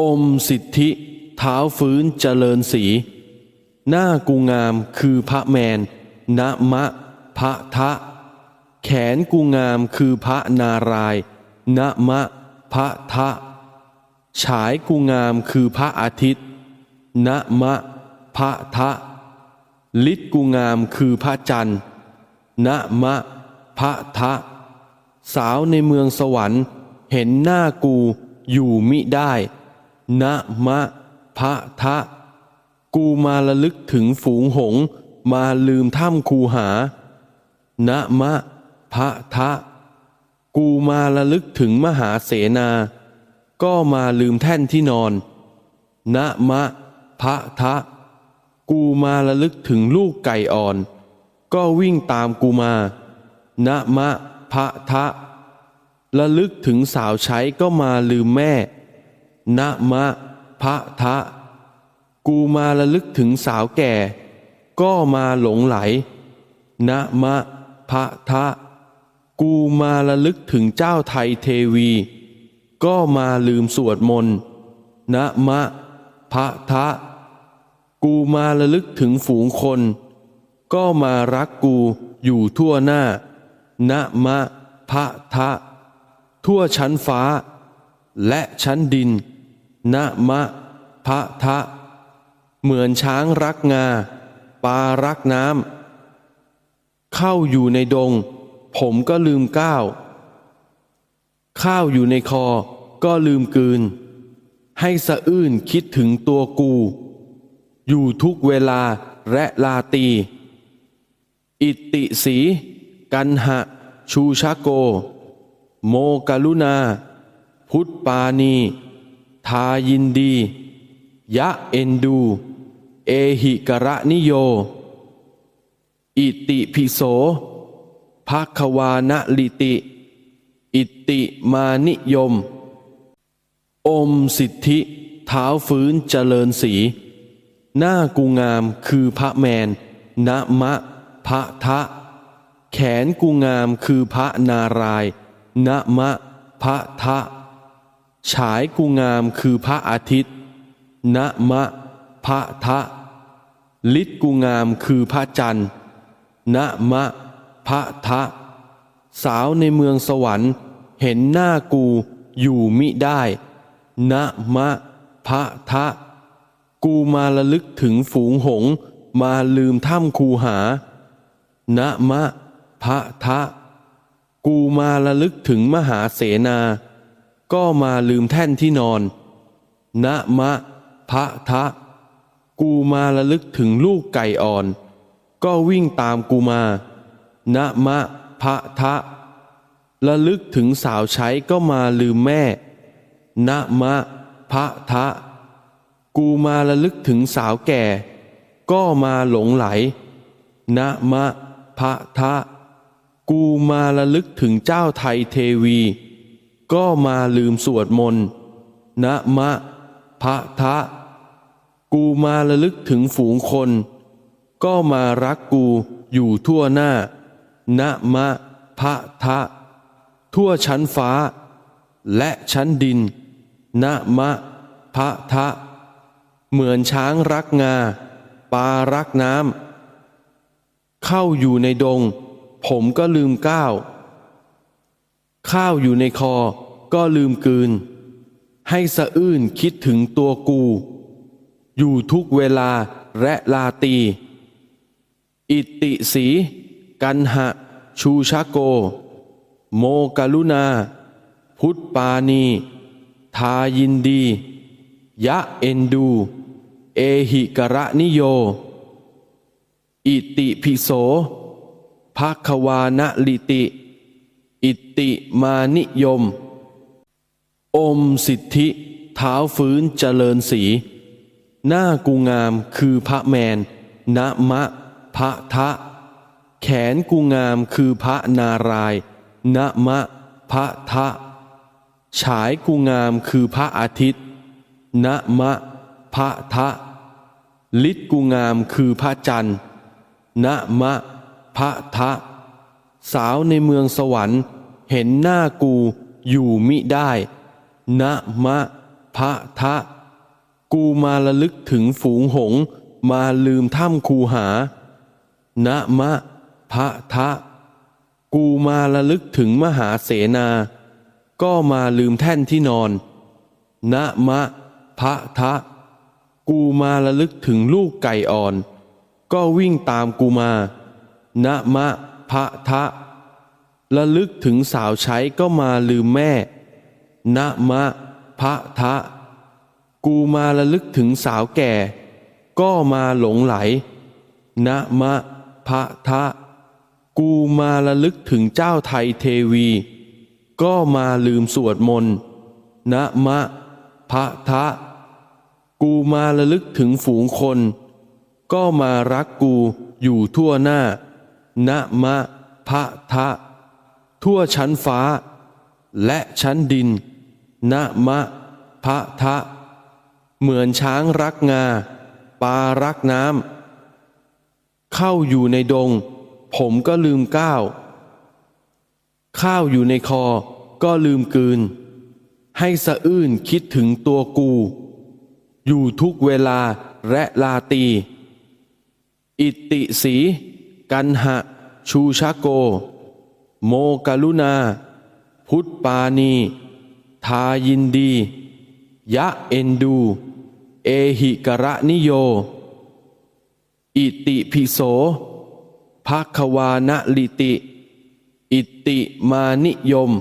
อมสิทธิเท้าฟื้นเจริญสีหน้ากูงามคือพระแมนนะมะพระทะ แขนกูงามคือพระนารายณ์นะมะพระทะ ฉายกูงามคือพระอาทิตย์นะมะพระทะ ลิศกูงามคือพระจันทร์นะมะพระทะ สาวในเมืองสวรรค์เห็นหน้ากูอยู่มิได้ นะมะพระทะ กูมาระลึกถึงฝูงหง มาลืมถ้ำคูหา นะมะพระทะ กูมาระลึกถึงมหาเสนา ก็มาลืมแท่นที่นอน นะมะพระทะ กูมาระลึกถึงลูกไก่อ่อน ก็วิ่งตามกูมา นะมะพระทะระลึกถึงสาวใช้ก็มาลืมแม่ นะมะพระทะ กูมาระลึกถึงสาวแก่ ก็มาหลงไหล นะมะพระทะ กูมาระลึกถึงเจ้าไทยเทวี ก็มาลืมสวดมนต์ นะมะพระทะ กูมาระลึกถึงฝูงคน ก็มารักกูอยู่ทั่วหน้า นะมะพระทะ ทั่วชั้นฟ้า และชั้นดิน นะมะพระทะ เหมือนช้างรักงาปลารักน้ำเข้าอยู่ในดง ผมก็ลืมก้าว ข้าวอยู่ในคอก็ลืมกืน ให้สะอื้นคิดถึงตัวกู อยู่ทุกเวลาและลาตี อิติสี กันหะ ชูชาโก โมกลุณาพุทธปานี ทายินดี ยะเอ็นดู เอหิกระนิโย อิติพิโสภควานลิติ อิติมานิยม อมสิทธิเท้าฟื้นเจริญสี หน้ากูงามคือพระแมนนะมะพระทะ แขนกูงามคือพระนารายณ์นะมะพระทะ ฉายกูงามคือพระอาทิตย์นะมะพระทะลิศกูงามคือพระจันทร์นะมะพระทะสาวในเมืองสวรรค์ เห็นหน้ากูอยู่มิได้นะมะพระทะกูมาระลึกถึงฝูงหง มาลืมถ้ำคูหานะมะพระทะกูมาระลึกถึงมหาเสนา ก็มาลืมแท่นที่นอน นะมะพระทะ กูมาระลึกถึงลูกไก่อ่อน ก็วิ่งตามกูมา นะมะพระทะ ระลึกถึงสาวใช้ก็มาลืมแม่ นะมะพระทะ กูมาระลึกถึงสาวแก่ ก็มาหลงไหล นะมะพระทะ กูมาระลึกถึงเจ้าไทยเทวี ก็มาลืมสวดมนต์นะมะพระทะ กูมาระลึกถึงฝูงคน ก็มารักกูอยู่ทั่วหน้านะมะพระทะ ทั่วชั้นฟ้า และชั้นดินนะมะพระทะ เหมือนช้างรักงาปลารักน้ำเข้าอยู่ในดง ผมก็ลืมก้าวข้าวอยู่ในคอ ก็ลืมกืน ให้สะอื้นคิดถึงตัวกู อยู่ทุกเวลาและลาตี อิติสี กันหะ ชูชาโก โมกลุณาพุทปานี ทายินดี ยะเอ็นดู เอหิกระนิโย อิติพิโสภควานลิติ อิติมานิยม อมสิทธิเท้าฟื้นเจริญสี หน้ากูงามคือพระแมนนะมะพระทะ แขนกูงามคือพระนารายณนะมะพระทะ ฉายกูงามคือพระอาทิตย์นะมะพระทะ ลิศกูงามคือพระจันทร์นะมะพระทะ สาวในเมืองสวรรค์ เห็นหน้ากูอยู่มิได้ นะมะพะทะ กูมาระลึกถึงฝูงหง มาลืมถ้ำคูหา นะมะพะทะ กูมาระลึกถึงมหาเสนา ก็มาลืมแท่นที่นอน นะมะพะทะ กูมาระลึกถึงลูกไก่อ่อน ก็วิ่งตามกูมา นะมะพะทะระลึกถึงสาวใช้ก็มาลืมแม่ นะมะพะทะ กูมาระลึกถึงสาวแก่ ก็มาหลงไหล นะมะพะทะ กูมาระลึกถึงเจ้าไทยเทวี ก็มาลืมสวดมนต์ นะมะพะทะ กูมาระลึกถึงฝูงคน ก็มารักกูอยู่ทั่วหน้า นะมะพะทะ ทั่วชั้นฟ้า และชั้นดิน นะมะพะทะ เหมือนช้างรักงาปลารักน้ำเข้าอยู่ในดง ผมก็ลืมก้าว ข้าวอยู่ในคอก็ลืมกืน ให้สะอื้นคิดถึงตัวกู อยู่ทุกเวลาและลาตี อิติสี กันหะ ชูชะโก โมกลุณาพุทธปานี ทายินดี ยะเอ็นดู เอหิกระนิโย อิติพิโสภาควานลิติ อิติมานิยม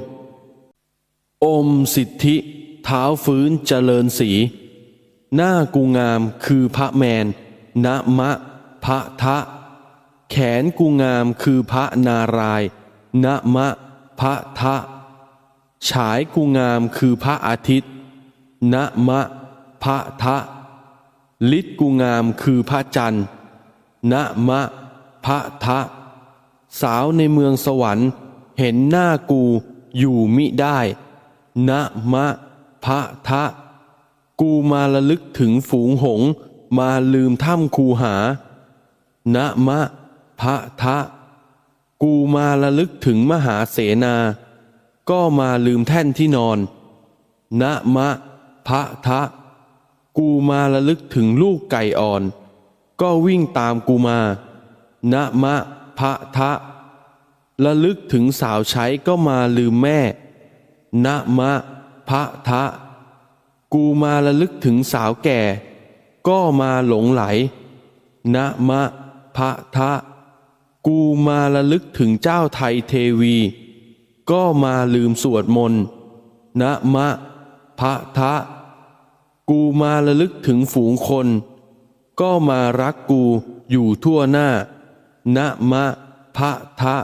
อมสิทธิเท้าฟื้นเจริญสีหน้ากูงามคือพระแมนนะมะ พระทะ แขนกูงามคือพระนารายณ์นะมะ พระทะ ฉายกูงามคือพระอาทิตย์นะมะพระทะลิศกูงามคือพระจันทร์นะมะพระทะสาวในเมืองสวรรค์ เห็นหน้ากูอยู่มิได้นะมะพระทะกูมาระลึกถึงฝูงหง มาลืมถ้ำคูหานะมะพระทะกูมาระลึกถึงมหาเสนา ก็มาลืมแท่นที่นอน นะมะพระทะ กูมาระลึกถึงลูกไก่อ่อน ก็วิ่งตามกูมา นะมะพระทะ ระลึกถึงสาวใช้ก็มาลืมแม่ นะมะพระทะ กูมาระลึกถึงสาวแก่ ก็มาหลงไหล นะมะพระทะ กูมาระลึกถึงเจ้าไทยเทวี ก็มาลืมสวดมนต์นะมะพระทะ กูมาระลึกถึงฝูงคน ก็มารักกูอยู่ทั่วหน้า นะมะพระทะ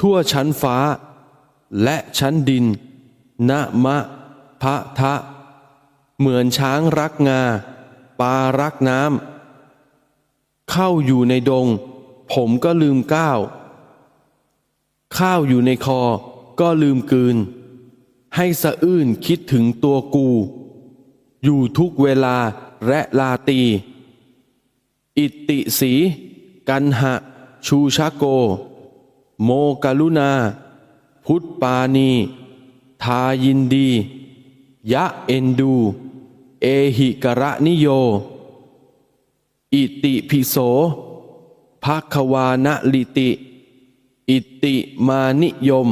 ทั่วชั้นฟ้า และชั้นดิน นะมะพระทะ เหมือนช้างรักงาปลารักน้ำ เข้าอยู่ในดง ผมก็ลืมก้าว ข้าวอยู่ในคอก็ลืมกืน ให้สะอื้นคิดถึงตัวกู อยู่ทุกเวลาและลาตี อิติสี กันหะ ชูชะโก โมกลุณาพุทธปานี ทายินดี ยะเอนดู เอหิกระนิโย อิติพิโสภควานลิติ อิติมานิยม